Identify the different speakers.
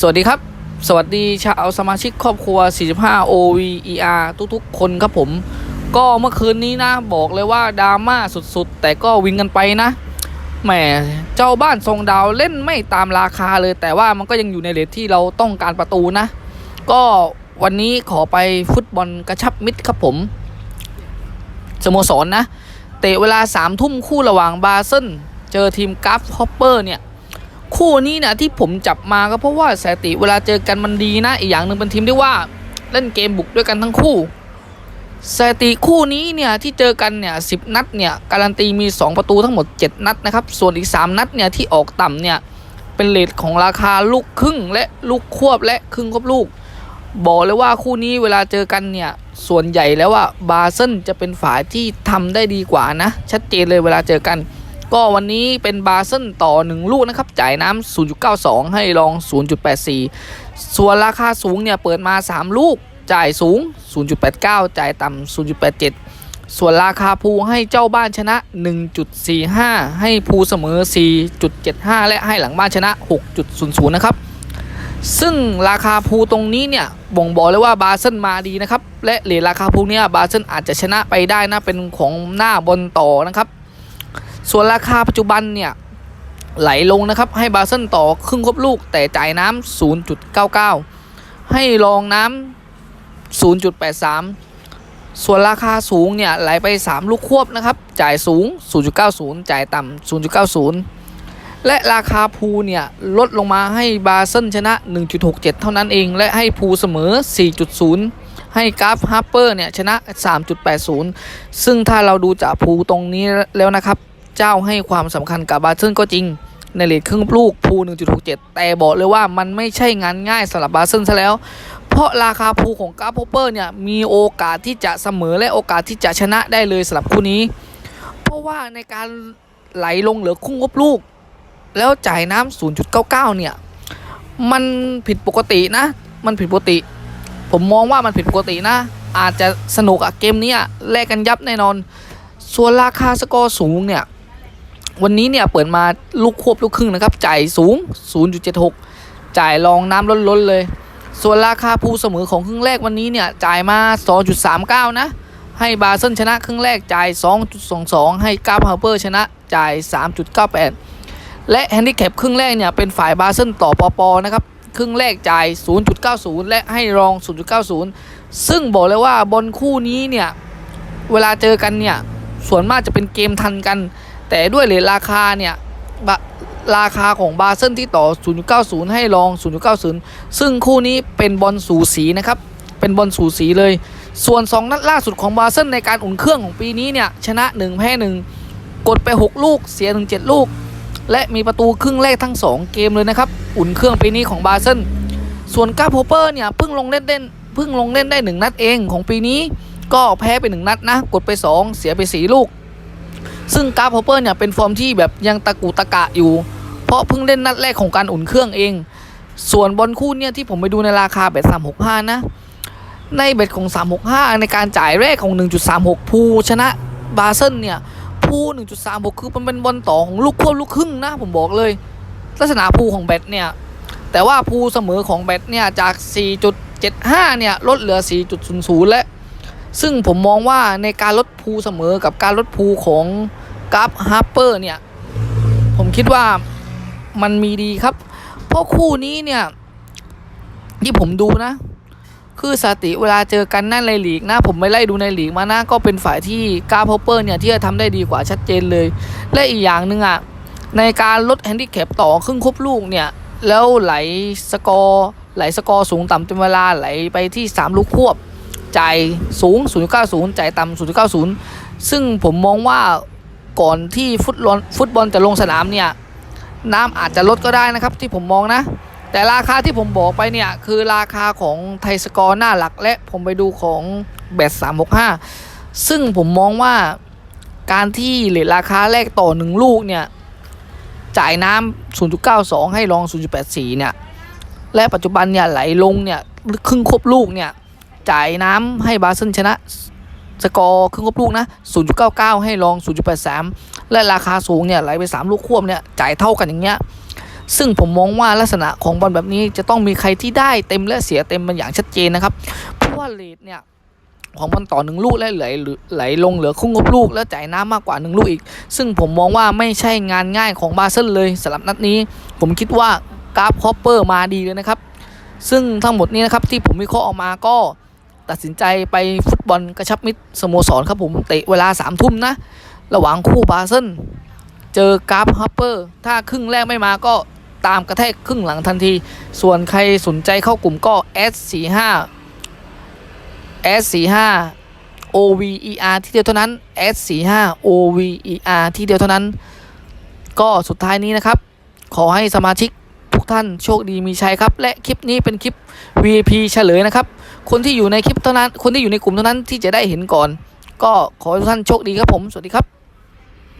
Speaker 1: สวัสดีครับ สวัสดีชาวสมาชิกครอบครัว 45 OVER ทุกๆ คนครับผม ก็เมื่อคืนนี้นะ บอกเลยว่าดราม่าสุดๆ แต่ก็วินกันไปนะแหมเจ้าบ้านทรงดาวเล่นไม่ตามราคาเลย แต่ว่ามันก็ยังอยู่ในเลทที่เราต้องการประตูนะ ก็วันนี้ขอไปฟุตบอลกระชับมิตรครับผมสโมสรนะเตะเวลาสามทุ่มคู่ระหว่างบาเซนเจอทีมกราฟฮอปเปอร์เนี่ย คู่นี้นะที่ผมจับมาก็เพราะว่าสถิติเวลาเจอกันมันดีนะ อีกอย่างหนึ่งเป็นทีมที่ว่าเล่นเกมบุกด้วยกันทั้งคู่สถิติคู่นี้เนี่ยที่เจอกันเนี่ยสินัดเนี่ยการันตีมี 2 ประตูทั้งหมด 7 นัดนะครับส่วนอีก 3 นัดเนี่ยที่ออกต่ำเนี่ยเป็นเลทของราคาลูกครึ่งและลูกควบและครึ่งควบลูก บอกเลยว่าคู่นี้เวลาเจอกันเนี่ยส่วนใหญ่แล้วว่าบาเซนจะเป็นฝ่ายที่ทำได้ดีกว่านะ ชัดเจนเลยเวลาเจอกัน ก็วันนี้เป็นบาเซนต่อ 1 ลูกนะครับ จ่ายน้ำ 0.92 ให้รอง 0.84 ส่วนราคาสูงเนี่ย เปิดมา 3 ลูก จ่ายสูง 0.89 จ่ายต่ำ 0.87 ส่วนราคาภูให้เจ้าบ้านชนะ 1.45 ให้ภูเสมอ 4.75 และให้หลังบ้านชนะ 6.00 นะครับ ซึ่งราคาภูตรงนี้เนี่ย บ่งบอกเลยว่าบาเซนมาดีนะครับ และเหรียญราคาภูเนี่ยบาเซนอาจจะชนะไปได้นะเป็นของหน้าบนต่อนะครับ ส่วนราคาปัจจุบันเนี่ยไหลลงนะครับ ให้บาเซนต่อครึ่งครบลูก แต่จ่ายน้ำ0.99 ให้รองน้ำ0.83 ส่วนราคาสูงเนี่ยไหลไป 3 ลูกควบนะครับ จ่ายสูง 0.90 จ่ายต่ำ0.90 และราคาภูเนี่ยลดลงมาให้บาเซนชนะ 1.67 เท่านั้นเอง และให้ภูเสมอ 4.0 ให้กราฟฮัปเปอร์เนี่ยชนะ 3.80 ซึ่งถ้าเราดูจากภูตรงนี้แล้วนะครับ เจ้าให้ความสำคัญกับบาเซนก็จริงในเลทครึ่งลูกภู 1.67 แต่บอกเลยว่ามันไม่ใช่งานง่ายสำหรับบาเซนซะแล้ว เพราะราคาภูของกราฟฮอปเปอร์เนี่ยมีโอกาสที่จะเสมอและโอกาสที่จะชนะได้เลยสำหรับคู่นี้ เพราะว่าในการไหลลงเหลือครึ่งบลูก แล้วจ่ายน้ำ0.99 เนี่ย มันผิดปกตินะ มันผิดปกติ ผมมองว่ามันผิดปกตินะ อาจจะสนุกอะเกมนี้อะแลกกันยับแน่นอน ส่วนราคาสกอร์สูงเนี่ย วันนี้เนี่ยเปิดมาลูกควบลูกครึ่งนะครับ จ่ายสูง 0.76 จ่ายรองน้ำล้นๆเลย ส่วนราคาภูเสมอของครึ่งแรกวันนี้เนี่ย จ่ายมา 2.39 นะ ให้บาเซนชนะครึ่งแรกจ่าย 2.22 ให้กาฮาร์เปอร์ชนะจ่าย 3.98 และแฮนดิแคปครึ่งแรกเนี่ยเป็นฝ่ายบาเซนต่อปอปอนะครับ ครึ่งแรกจ่าย 0.90 และให้รอง 0.90 ซึ่งบอกเลยว่าบอลคู่นี้เนี่ย เวลาเจอกันเนี่ย ส่วนมากจะเป็นเกมทันกัน แต่ด้วยเลทราคาเนี่ยราคาของบาเซนที่ต่อ 0.90 ให้รอง 0.90 ซึ่งคู่นี้เป็นบอลสูสีนะครับ เป็นบอลสูสีเลย ส่วน 2 นัดล่าสุดของบาเซนในการอุ่นเครื่องของปีนี้เนี่ย ชนะ 1 แพ้ 1 กดไป 6 ลูก เสียถึง 7 ลูก และมีประตูครึ่งแรกทั้ง 2 เกมเลยนะครับ อุ่นเครื่องปีนี้ของบาเซนส่วนกาโพเปอร์เนี่ยเพิ่งลงเล่นเล่นเพิ่งลงเล่นได้1นัดเองของปีนี้ก็แพ้ไป1นัดนะ กดไป 2 เสียไป 4 ลูก ซึ่งกาฟฮอปเปอร์เนี่ยเป็นฟอร์มที่แบบยังตะกุตะกะอยู่ เพราะเพิ่งเล่นนัดแรกของการอุ่นเครื่องเอง ส่วนบอลคู่เนี่ยที่ผมไปดูในราคาเบ็ด365 นะ ในเบ็ดของ 365 ในการจ่ายแรกของ 1.36ภูชนะบาเซนเนี่ยภู1.36 คือมันเป็นบอลต่อของลูกควบลูกครึ่งนะผมบอกเลย ลักษณะภูของแบตเนี่ย แต่ว่าภูเสมอของแบตเนี่ยจาก 4.75 เนี่ยลดเหลือ 4.00 และ ซึ่งผมมองว่าในการลดภูเสมอกับการลดภูของกราฟฮาร์เปอร์เนี่ย ผมคิดว่ามันมีดีครับ เพราะคู่นี้เนี่ย ที่ผมดูนะ คือสติเวลาเจอกันนั่นในลีกนะ ผมไม่ไล่ดูในหลีกมานะก็เป็นฝ่ายที่กราฟฮอปเปอร์เนี่ย ที่จะทำได้ดีกว่าชัดเจนเลย และอีกอย่างหนึ่งอะ ในการลดแฮนดิแคปต่อครึ่งครบลูกเนี่ย แล้วไหลสกอร์ไหลสกอร์สูงต่ำเป็นเวลาไหลไปที่ 3 ลูกควบจ่ายสูง 0.90จ่ายต่ำ0.90 ซึ่งผมมองว่าก่อนที่ฟุตบอลฟุตบอลจะลงสนามเนี่ย น้ำอาจจะลดก็ได้นะครับที่ผมมองนะ แต่ราคาที่ผมบอกไปเนี่ย คือราคาของไทยสกอร์หน้าหลักและผมไปดูของแบต365 ซึ่งผมมองว่าการที่เหลทราคาแรกต่อ 1 ลูกเนี่ย จ่ายน้ำ0.92 ให้รอง 0.84 เนี่ย และปัจจุบันเนี่ยไหลลงเนี่ยครึ่งครบลูกเนี่ยจ่ายน้ำให้บาเซนชนะสกอร์ครึ่งครบลูกนะ 0.99 ให้รอง 0.83 และราคาสูงเนี่ยไหลไป 3 ลูกควบเนี่ยจ่ายเท่ากันอย่างเงี้ย ซึ่งผมมองว่าลักษณะของบอลแบบนี้จะต้องมีใครที่ได้เต็มและเสียเต็มมันอย่างชัดเจนนะครับ เพราะว่าเลดเนี่ย ของบอลต่อหนึ่งลูกและไหลไหลลงเหลือครึ่งงบลูก แล้วจ่ายน้ำมากกว่าหนึ่งลูกอีก ซึ่งผมมองว่าไม่ใช่งานง่ายของบาเซิลเลยสำหรับนัดนี้ ผมคิดว่ากราฟคอปเปอร์มาดีเลยนะครับ ซึ่งทั้งหมดนี้นะครับที่ผมวิเคราะห์ออกมาก็ตัดสินใจไปฟุตบอลกระชับมิตรสโมสรครับผมเตะเวลาสามทุ่มนะ ระหว่างคู่บาเซิลเจอกราฟฮัปเปอร์ถ้าครึ่งแรกไม่มาก็ตามกระแทกครึ่งหลังทันที ส่วนใครสนใจเข้ากลุ่มก็ S45 S45 OVER ที่เดียวเท่านั้น S45 OVER ที่เดียวเท่านั้น ก็สุดท้ายนี้นะครับ ขอให้สมาชิกทุกท่านโชคดีมีชัยครับ และคลิปนี้เป็นคลิป VIP เฉลยนะครับ คนที่อยู่ในคลิปเท่านั้น คนที่อยู่ในกลุ่มเท่านั้นที่จะได้เห็นก่อน ก็ขอให้ทุกท่านโชคดีครับผม สวัสดีครับ